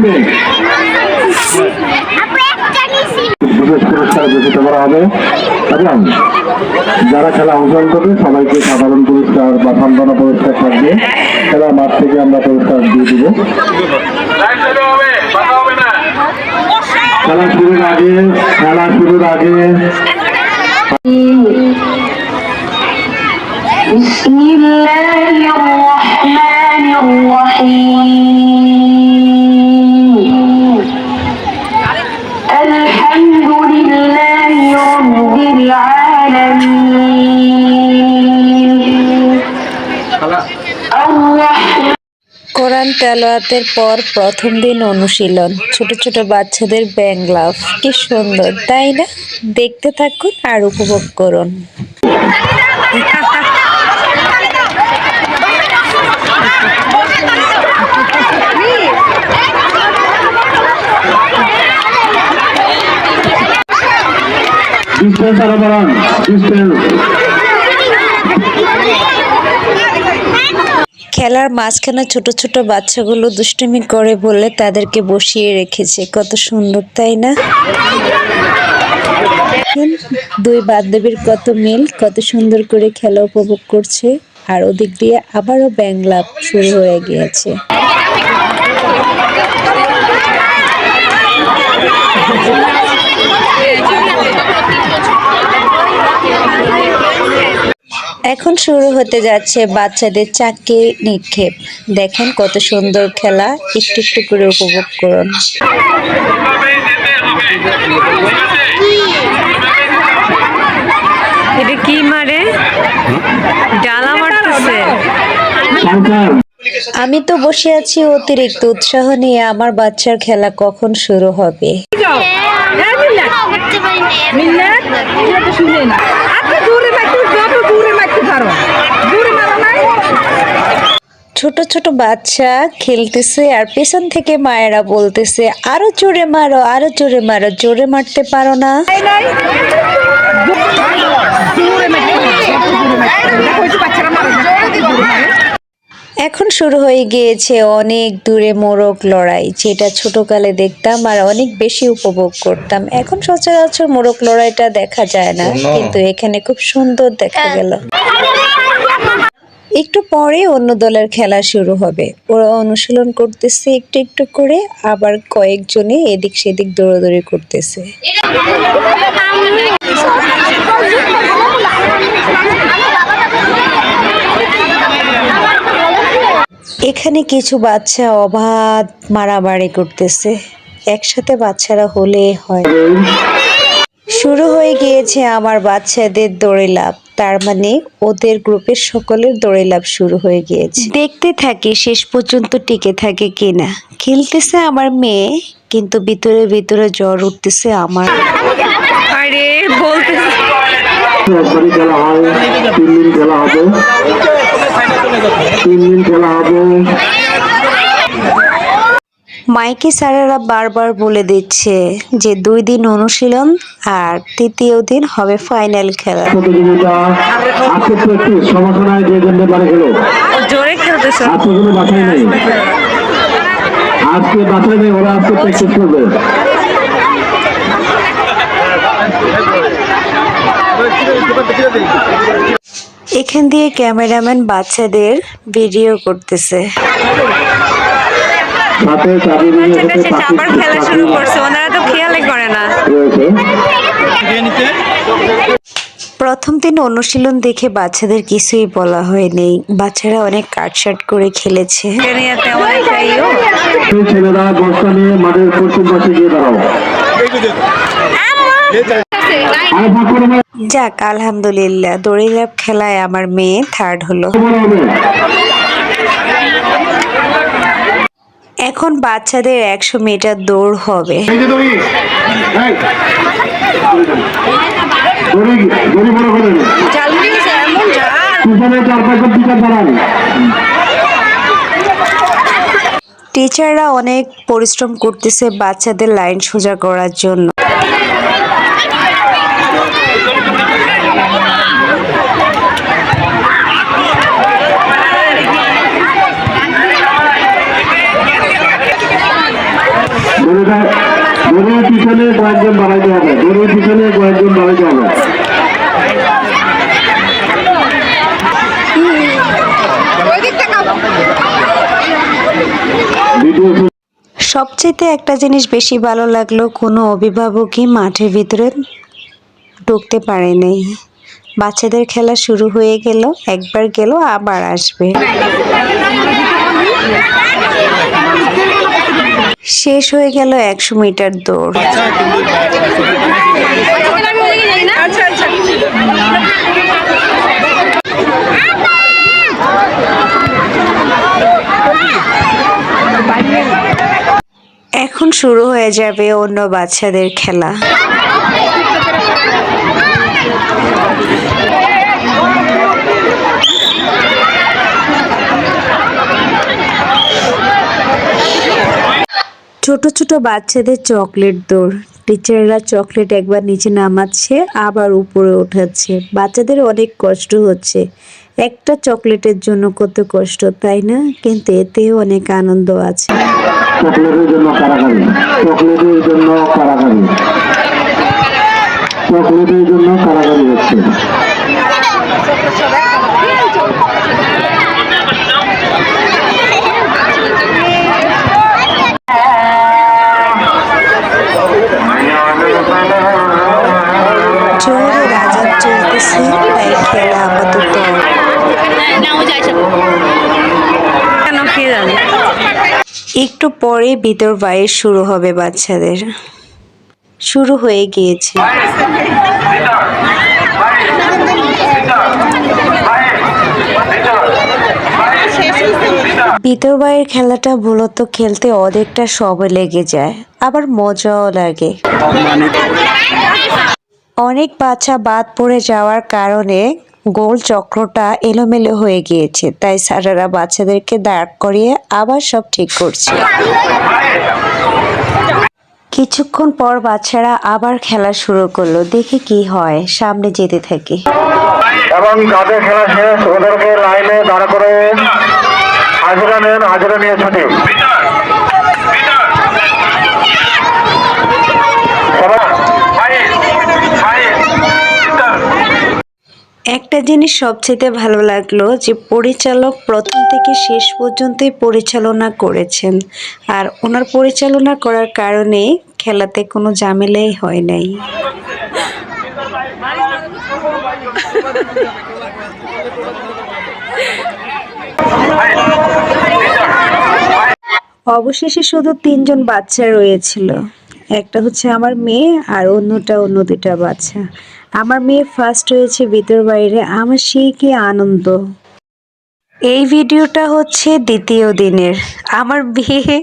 নেবে বিশেষ পুরস্কার ঘোষিত করা হবে এবং যারা খেলা অংশগ্রহণ করবে সবাইকে সাধারণ পুরস্কার বা সান্ত্বনা পুরস্কার থাকবে খেলার মাঠ থেকে আমরা পুরস্কার দিয়ে দিব খেলা শুরুর আগে খেলা শুরুর আগে بسم الله الرحمن الرحيم কোরআন পর প্রথম দিন অনুশীলন। ছোট ছোট বাচ্চাদের ব্যাং লাভ। কি সুন্দর, তাই না? দেখতে থাকুন আর উপভোগ করুন। বাড়ান ডিস্টেন্স খেলার মাঝখানে ছোট ছোট বাচ্চাগুলো দুষ্টুমি করে বলে তাদেরকে বসিয়ে রেখেছে। কত সুন্দর, তাই না? দুই বান্ধবীর কত মিল, কত সুন্দর করে খেলা উপভোগ করছে। আর ওদিক দিয়ে আবারও ব্যাংলাপ শুরু হয়ে গিয়েছে। এখন শুরু হতে যাচ্ছে বাচ্চাদের চাকরি নিক্ষেপ। দেখেন কত সুন্দর খেলা একটু একটু করে উপভোগ করুন। এটা কি মারে? ডালা মারতেছে। আমি তো বসে আছি অতিরিক্ত উৎসাহ নিয়ে আমার বাচ্চার খেলা কখন শুরু হবে করতে পারি না মিন্নাত এটা তো শুনে না আপনি দূরে মারতে যত মারো নাই ছোট ছোট বাচ্চা খেলতেছে আর পেছন থেকে মায়েরা বলতেছে আরও জোরে মারো আরও জোরে মারো জোরে মারতে পারো না বাচ্চারা মারে এখন শুরু হয়ে গিয়েছে অনেক দূরে মোরগ লড়াই যেটা ছোটকালে দেখতাম আর অনেক বেশি উপভোগ করতাম। এখন সচরাচর মোরগ লড়াইটা দেখা যায় না কিন্তু এখানে খুব সুন্দর দেখা গেল। একটু পরে অন্য দলের খেলা শুরু হবে। ওরা অনুশীলন করতেছে একটু একটু করে আবার কয়েকজনে এদিক সেদিক দৌড়াদৌড়ি করতেছে। এখানে কিছু বাচ্চা অবাধ মারামারি করতেছে। একসাথে বাচ্চারা হলে হয়। শুরু হয়ে গিয়েছে আমার বাচ্চাদের দৌড়ে লাভ তার মানে ওদের গ্রুপের সকলের দৌড়ে লাভ শুরু হয়ে গিয়েছে। দেখতে থাকি শেষ পর্যন্ত টিকে থাকে কিনা। খেলতেছে আমার মেয়ে কিন্তু ভিতরে ভিতরে জ্বর উঠতেছে আমার। আরে বলতেছে। খেলা হবে। তিন দিন খেলা হবে। মাইকে স্যারেরা বারবার বলে দিচ্ছে যে দুই দিন অনুশীলন আর তৃতীয় দিন হবে ফাইনাল খেলা। আজকে প্র্যাকটিস সমস্যা নাই যে জন্য পারে খেলো। ও জোরে খেলতেছে। আজকে কোনো বাছাই নেই। আজকে বাছাই নেই ওরা আজকে প্র্যাকটিস করবে। এখান দিয়ে ক্যামেরাম্যান বাচ্চাদের ভিডিও করতেছে। আবার খেলা শুরু পাখি করছে ওনারা তো খেয়ালই করে না। প্রথম দিন অনুশীলন দেখে বাচ্চাদের কিছুই বলা হয়নি বাচ্চারা অনেক কাটসাট করে খেলেছে। ছেলেরা বস্তা নিয়ে মাঠের পশ্চিম পাশে গিয়ে দাঁড়াও। যাক, আলহামদুলিল্লাহ দড়ি খেলায় আমার মেয়ে থার্ড হলো। এখন বাচ্চাদের একশো মিটার দৌড় হবে। টিচাররা অনেক পরিশ্রম করতেছে বাচ্চাদের লাইন সোজা করার জন্য। কয়েকজন বাড়াইতে হবে। দড়ির পিছনে কয়েকজন বাড়াইতে হবে। ভিডিও সবচেয়ে একটা জিনিস বেশি ভালো লাগল, কোনো অভিভাবকই মাঠের ভিতরে ঢুকতে পারেনি বাচ্চাদের খেলা শুরু হয়ে গেল, একবার গেল, আবার আসবে। শেষ হয়ে গেল একশো মিটার দৌড়। এখন শুরু হয়ে যাবে অন্য বাচ্চাদের খেলা। ছোট ছোট বাচ্চাদের চকলেট দৌড়। টিচাররা চকলেট একবার নিচে নামাচ্ছে, আবার উপরে ওঠাচ্ছে বাচ্চাদের অনেক কষ্ট হচ্ছে। একটা চকলেটের জন্য কত কষ্ট, তাই না? কিন্তু এতেও অনেক আনন্দ আছে। চকলেটের জন্য কারাকারি চকলেটের জন্য কারাকারি হচ্ছে জোরে রাজা চলতেছে তাই খেলা আপাতত কেন কে জানে একটু পরে ভিতর বাইর শুরু হবে বাচ্চাদের। শুরু হয়ে গিয়েছে। ভিতর বাইরের খেলাটা মূলত খেলতে অনেকটা সময় লেগে যায়, আবার মজাও লাগে। অনেক বাচ্চা বাদ পড়ে যাওয়ার কারণে গোল চক্রটা এলোমেলো হয়ে গিয়েছে, তাই স্যারেরা বাচ্চাদেরকে দাঁড় করিয়ে আবার সব ঠিক করছে। কিছুক্ষণ পর বাচ্চারা আবার খেলা শুরু করল, দেখি কি হয়, সামনে যেতে থাকি। এবং যাদের খেলা শেষ, ওদেরকে লাইনে করে হাজিরা নেন, হাজিরা নিয়ে ছুটি। একটা জিনিস সবচেয়ে ভালো লাগল যে পরিচালক প্রথম থেকে শেষ পর্যন্তই পরিচালনা করেছেন। আর ওনার পরিচালনা করার কারণে খেলাতে কোনো ঝামেলাই হয় নাই। অবশেষে শুধু তিনজন বাচ্চা রয়েছিল। একটা হচ্ছে আমার মেয়ে আর অন্যটা অন্য দুটা বাচ্চা। আমার মেয়ে ফার্স্ট হয়েছে ভিতর বাইরে আমার সেই কি আনন্দ। এই ভিডিওটা হচ্ছে দ্বিতীয় দিনের। আমার বিয়ে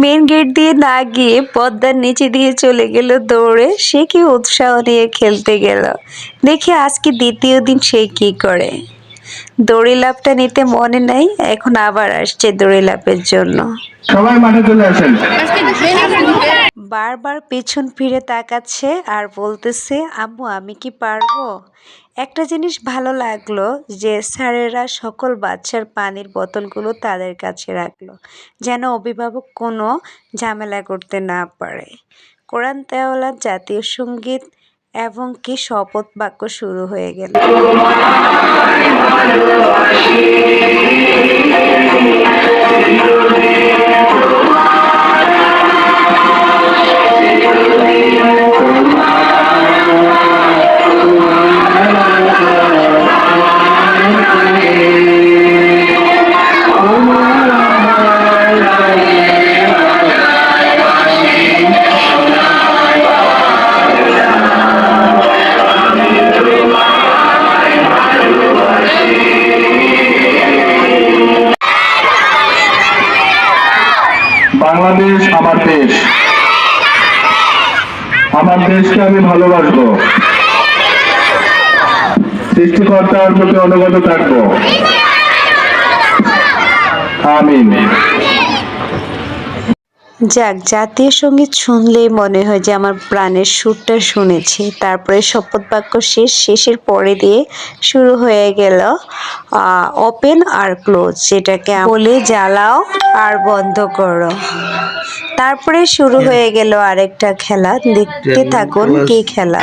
মেন গেট দিয়ে না গিয়ে পদ্মার নিচে দিয়ে চলে গেল দৌড়ে সে কি উৎসাহ নিয়ে খেলতে গেল। দেখি আজকে দ্বিতীয় দিন সে কি করে। দড়ি লাভটা নিতে মনে নাই এখন আবার আসছে দড়ি লাভের জন্য। সবাই মাঠে চলে আসেন। বারবার পেছন ফিরে তাকাচ্ছে আর বলতেছে, আম্মু, আমি কি পারব? একটা জিনিস ভালো লাগল যে স্যারেরা সকল বাচ্চার পানির বোতলগুলো তাদের কাছে রাখল, যেন অভিভাবক কোনো ঝামেলা করতে না পারে। কোরআন তেওলা জাতীয় সংগীত এবং কি শপথ বাক্য শুরু হয়ে গেল। Thank you. দেশকে আমি ভালোবাসবো। সৃষ্টিকর্তার প্রতি অনুগত থাকব। আমিন। যাক জাতীয় সংগীত শুনলেই মনে হয় যে আমার প্রাণের সুরটা শুনেছি। তারপরে শপথ বাক্য শেষ শেষের পরে দিয়ে শুরু হয়ে গেল ওপেন আর ক্লোজ যেটাকে বলে জ্বালাও আর বন্ধ করো। তারপরে শুরু হয়ে গেল আরেকটা খেলা। দেখতে থাকুন কি খেলা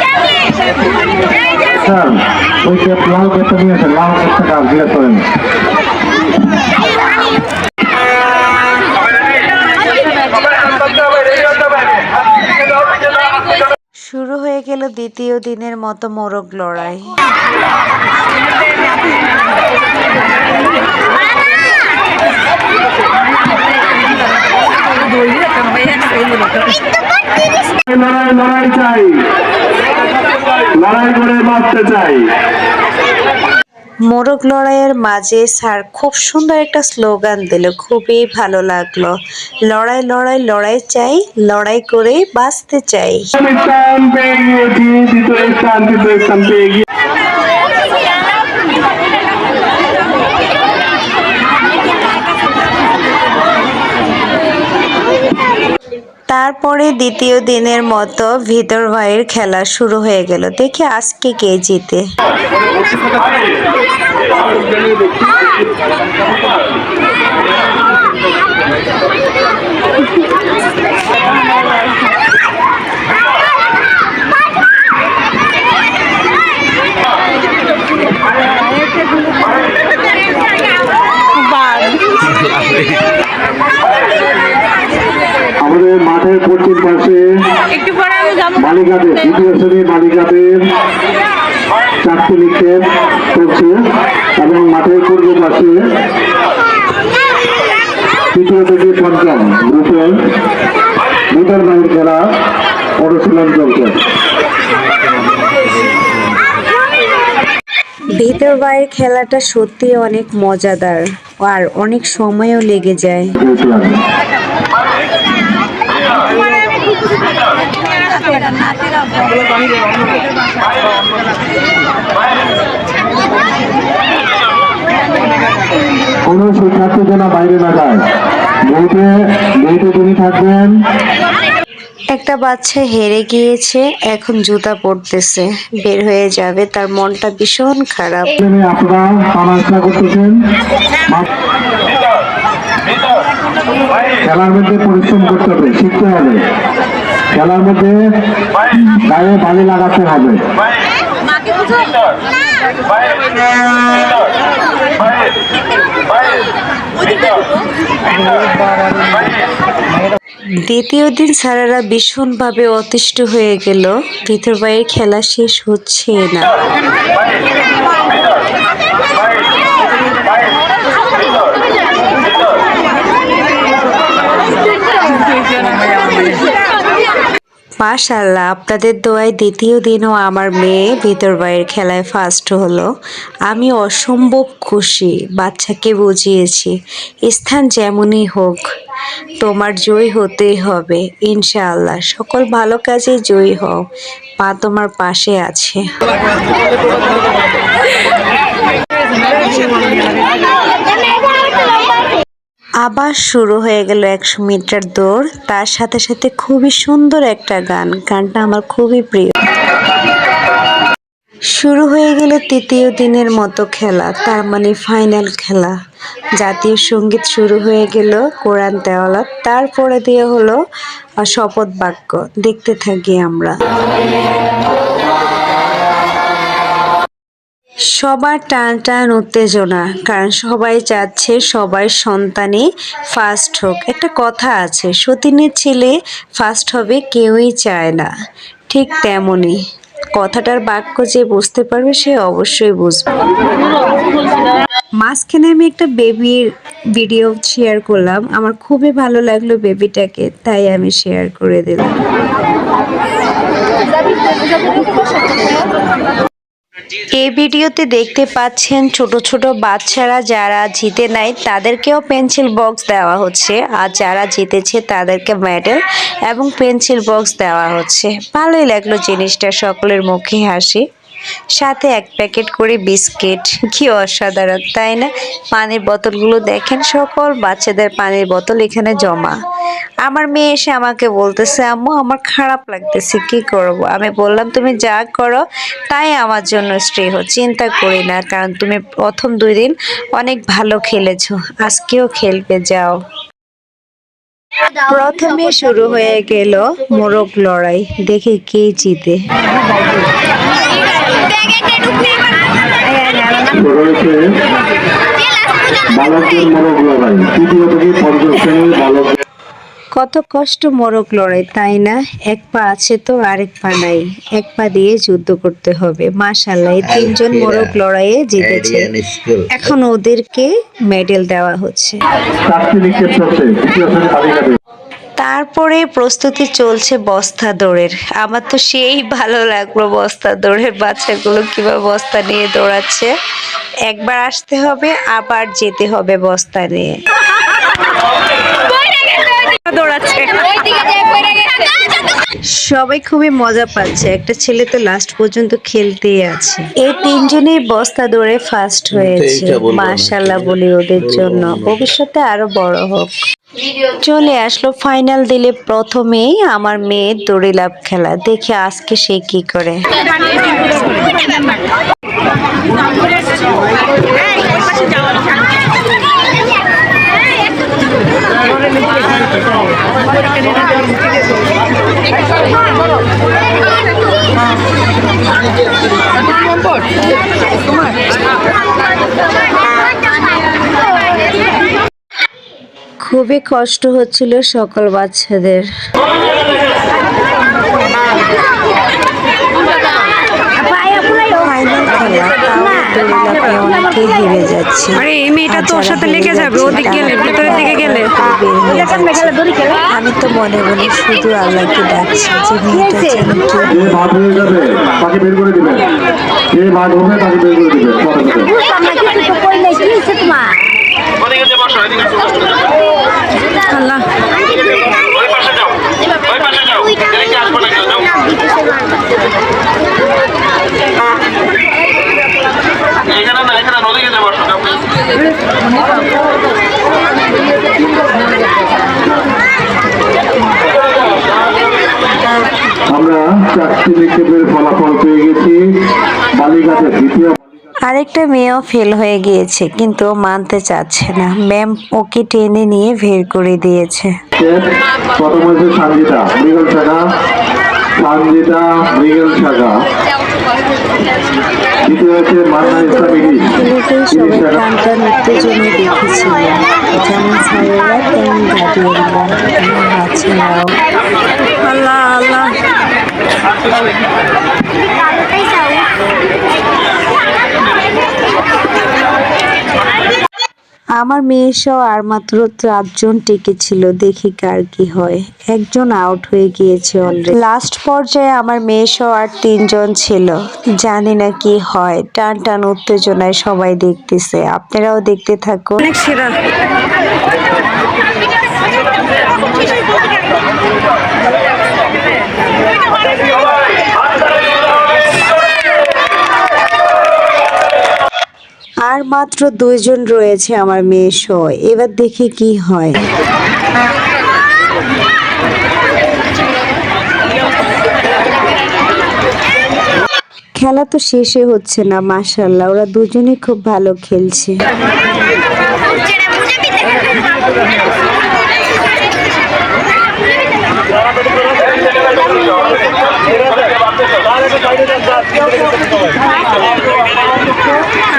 স্যার ওই যে লাল কাপটা নিয়ে আসেন লাল কাপটা কাজ জিজ্ঞেস করেন শুরু হয়ে গেল দ্বিতীয় দিনের মতো মোরগ লড়াই। লড়াই করে বাঁচতে চাই। মোরগ লড়াইয়ের মাঝে স্যার খুব সুন্দর একটা স্লোগান দিল, খুবই ভালো লাগল। লড়াই লড়াই লড়াই চাই, লড়াই করে বাঁচতে চাই আমি স্থান পেয়ে গিয়েছি দ্বিতীয় স্থান তৃতীয় স্থান পেয়ে গিয়ে তারপরে দ্বিতীয় দিনের মতো ভিতর ভাইয়ের খেলা শুরু হয়ে গেল। দেখি আজকে কে জিতে আমাদের মাঠের পশ্চিম পাশে একটু পরে আমি যাব বালিকাদের দ্বিতীয় শ্রেণির বালিকাদের চারটি নিক্ষেপ চলছে এবং মাঠের পূর্ব পাশে তৃতীয় থেকে পঞ্চম বাহির খেলা অনুশীলন চলছে। ভিতর বাইরের খেলাটা সত্যি অনেক মজাদার আর অনেক সময়ও লেগে যায়। কোনো শিক্ষার্থী যেন বাইরে না যায়। তিনি থাকবেন। একটা বাচ্চা হেরে গিয়েছে এখন জুতা পড়তেছে বের হয়ে যাবে তার মনটা ভীষণ খারাপ। আপনারা পড়াশোনা করতেছেন। খেলার মধ্যে পরিশ্রম করতে হবে শিখতে হবে। খেলার মধ্যে গায়ে বালি লাগাতে হবে। দ্বিতীয় দিন স্যারেরা ভীষণভাবে অতিষ্ঠ হয়ে গেল। ভিতর বাইরের খেলা শেষ হচ্ছে না। মাশাল্লাহ আপনাদের দোয়ায় দ্বিতীয় দিনও আমার মেয়ে ভিতর বাইরের খেলায় ফার্স্ট হলো। আমি অসম্ভব খুশি, বাচ্চাকে বুঝিয়েছি। স্থান যেমনই হোক, তোমার জয় হতেই হবে, ইনশাআল্লাহ। সকল ভালো কাজে জয়ী হও, মা তোমার পাশে আছে। আবার শুরু হয়ে গেল একশো মিটার দৌড়। তার সাথে সাথে খুবই সুন্দর একটা গান। গানটা আমার খুবই প্রিয়। শুরু হয়ে গেল তৃতীয় দিনের মতো খেলা, তার মানে ফাইনাল খেলা। জাতীয় সংগীত শুরু হয়ে গেল কোরআন তেওয়ালাত তারপরে দিয়ে হলো শপথ বাক্য। দেখতে থাকি আমরা। সবার টান টান উত্তেজনা, কারণ সবাই চাচ্ছে সবাই সন্তানে ফার্স্ট হোক। একটা কথা আছে, সতীনের ছেলে ফার্স্ট হবে কেউই চায় না। ঠিক তেমনই। কথাটার বাক্য যে বুঝতে পারবে সে অবশ্যই বুঝবে। মাঝখানে আমি একটা বেবির ভিডিও শেয়ার করলাম। আমার খুবই ভালো লাগল বেবিটাকে তাই আমি শেয়ার করে দিলাম। এই ভিডিওতে দেখতে পাচ্ছেন ছোট ছোট বাচ্চারা যারা জিতে নাই, তাদেরকেও পেন্সিল বক্স দেওয়া হচ্ছে। আর যারা জিতেছে, তাদেরকে মেডেল এবং পেন্সিল বক্স দেওয়া হচ্ছে। ভালোই লাগল জিনিসটা, সকলের মুখে হাসি। সাথে এক প্যাকেট করে বিস্কিট। কি অসাধারণ, তাই না? পানির বোতলগুলো দেখেন, সকল বাচ্চাদের পানির বোতল এখানে জমা। আমার মেয়ে এসে আমাকে বলতেছে আম্মু আমার খারাপ লাগতেছে কি করব? আমি বললাম তুমি যা করো তাই আমার জন্য শ্রেয় চিন্তা করি না কারণ তুমি প্রথম দুই দিন অনেক ভালো খেলেছো আজকেও খেলবে যাও। প্রথমে শুরু হয়ে গেল মোরগ লড়াই দেখে কে জিতে। রয়েছে বালকদের মোরগ লড়াই তৃতীয় থেকে পঞ্চম শ্রেণির কত কষ্ট মোরগ লড়াই তাই না? এক পা আছে তো আরেক পা নাই। এক পা দিয়ে যুদ্ধ করতে হবে। মাশাল্লাহ এই তিনজন মোরগ লড়াইয়ে জিতেছে। এখন ওদেরকে মেডেল দেওয়া হচ্ছে। তারপরে প্রস্তুতি চলছে বস্তা দৌড়ের। আমার তো সেই ভালো লাগল বস্তা দৌড়ের। বাচ্চাগুলো কীভাবে বস্তা নিয়ে দৌড়াচ্ছে। একবার আসতে হবে আবার যেতে হবে বস্তা নিয়ে। দৌড়াচ্ছে। সবাই খুবই মজা পাচ্ছে। একটা ছেলে তো লাস্ট পর্যন্ত খেলতেই আছে। এই তিনজনই বস্তা দৌড়ে ফার্স্ট হয়েছে। মাশাল্লাহ বলি ওদের জন্য। ভবিষ্যতে আরও বড় হোক। চলে আসলো ফাইনাল দিলে প্রথমেই আমার মেয়ে দড়ি লাভ খেলা। দেখি আজকে সে কি করে। খুবই কষ্ট হচ্ছিল সকল বাচ্চাদের। দড়ি লাফে অনেকেই হেরে যাচ্ছে। আরে এই মেয়েটা তোর সাথে লেগে যাবে, ওদিক গেলে, ভিতরের দিকে গেলে। হয়ে যাচ্ছে। আমি তো মনে মনে শুধু আল্লাহকে ডাকছি যে মেয়েটা যেন কেউ যে ভাগ হয়ে যাবে তাকে বের করে দিবেন যে ভাগ হবে তাকে বের করে দিবেন পরে থেকে। আল্লাহ এখানে না এখানে নদীকে যাব আমরা চারটি নিক্ষেপের ফলাফল পেয়ে গেছি। বালিকাতে দ্বিতীয় আরেকটা মেয়েও ফেল হয়ে গিয়েছে কিন্তু মানতে চাচ্ছে না। ম্যাম ওকে টেনে নিয়ে বের করে দিয়েছে। প্রথম হয়েছে সঞ্জিতা মৃগল সঞ্জিতা মৃগল শাখা দ্বিতীয় হচ্ছে মান্না ইসলাম ইলিশ সবাই নৃত্যের জন্য দেখেছিল যেমন স্যারেরা তেমন গার্ডিয়ানরা বাচ্চারাও আল্লাহ আল্লাহ আমার মেয়ে সহ আর মাত্র চারজন টিকে ছিল দেখি কার কি হয়। একজন আউট হয়ে গিয়েছে অলরেডি লাস্ট পর্যায়ে আমার মেয়ে সহ আর তিনজন ছিল। জানি না কি হয়। টান টান উত্তেজনায় সবাই দেখতেছে। আপনারাও দেখতে থাকুন। অনেক সেরা। আর মাত্র দুইজন রয়েছে আমার মেয়ে সহ। এবার দেখি কি হয়। খেলা তো শেষে হচ্ছে না মাসাল্লাহ ওরা দুজনে খুব ভালো খেলছে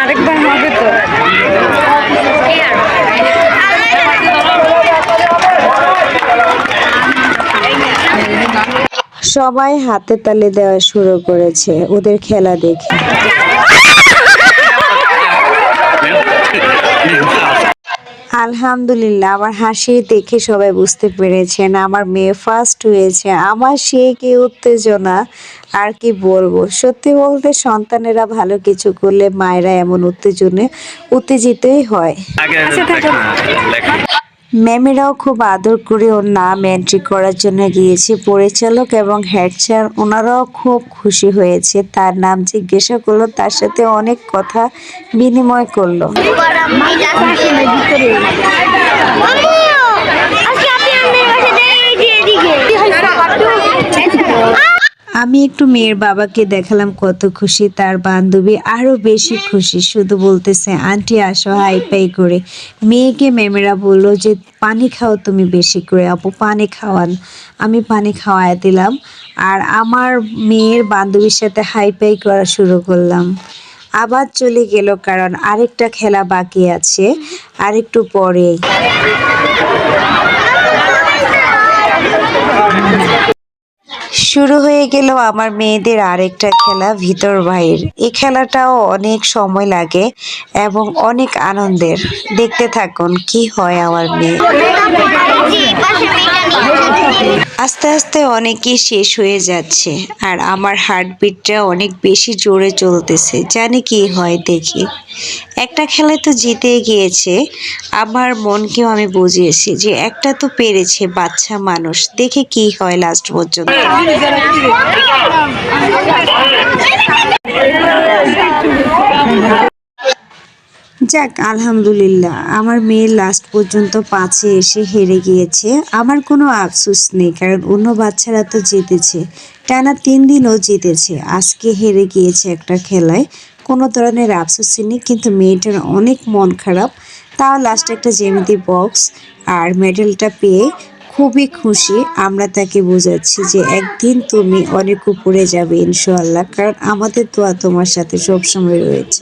আরেকবার হবে তো সবাই হাতে তালে দেওয়া শুরু করেছে। ওদের খেলা দেখে। আলহামদুলিল্লাহ, আমার হাসি দেখে সবাই বুঝতে পেরেছেন। আমার মেয়ে ফার্স্ট হয়েছে। আমার সে কি উত্তেজনা, আর কি বলব? সত্যি বলতে সন্তানেরা ভালো কিছু করলে মায়েরা এমন উত্তেজনে, উত্তেজিতই হয়। ম্যামেরাও খুব আদর করে ওর নাম এন্ট্রি করার জন্য গিয়েছে, পরিচালক এবং হেড স্যার ওনারাও খুব খুশি হয়েছে। তার নাম জিজ্ঞাসা করল, তার সাথে অনেক কথা বিনিময় করল। আমি একটু মেয়ের বাবাকে দেখালাম কত খুশি, তার বান্ধবী আরও বেশি খুশি। শুধু বলতেছে, আন্টি, আসো, হাই পাই করে। মেয়েকে ম্যামেরা বলল যে, পানি খাও তুমি বেশি করে, আপু, পানি খাওয়ান। আমি পানি খাওয়াই দিলাম আর আমার মেয়ের বান্ধবীর সাথে হাই পাই করা শুরু করলাম। আবার চলে গেল কারণ আরেকটা খেলা বাকি আছে, আরেকটু পরেই। শুরু হয়ে গেল আমার মেয়েদের আরেকটা খেলা ভিতর বাইর এই খেলাটাও অনেক সময় লাগে এবং অনেক আনন্দের। দেখতে থাকুন, কি হয় আমার মেয়ে। আস্তে আস্তে অনেকই শেষ হয়ে যাচ্ছে আর আমার হার্টবিটটা অনেক বেশি জোরে চলতেছে। জানি কি হয় দেখি। একটা খেলায় তো জিতে গিয়েছে। আমার মনকেও আমি বুঝিয়েছি যে একটা তো পেরেছে বাচ্চা মানুষ। দেখে কি হয় লাস্ট পর্যন্ত। যাক, আলহামদুলিল্লাহ। আমার মেয়ে লাস্ট পর্যন্ত পাঁচে এসে হেরে গিয়েছে। আমার কোনো আফসোস নেই, কারণ অন্য বাচ্চারা তো জিতেছে। টানা তিন দিনও জিতেছে। আজকে হেরে গিয়েছে একটা খেলায়। কোনো ধরনের আফসোস নেই, কিন্তু মেয়েটার অনেক মন খারাপ। তাও লাস্টে একটা জেমিতি বক্স আর মেডেলটা পেয়ে খুবই খুশি আমরা তাকে বোঝাচ্ছি যে একদিন তুমি অনেক উপরে যাবে ইনশাআল্লাহ, কারণ আমাদের দোয়া তোমার সাথে সবসময় রয়েছে।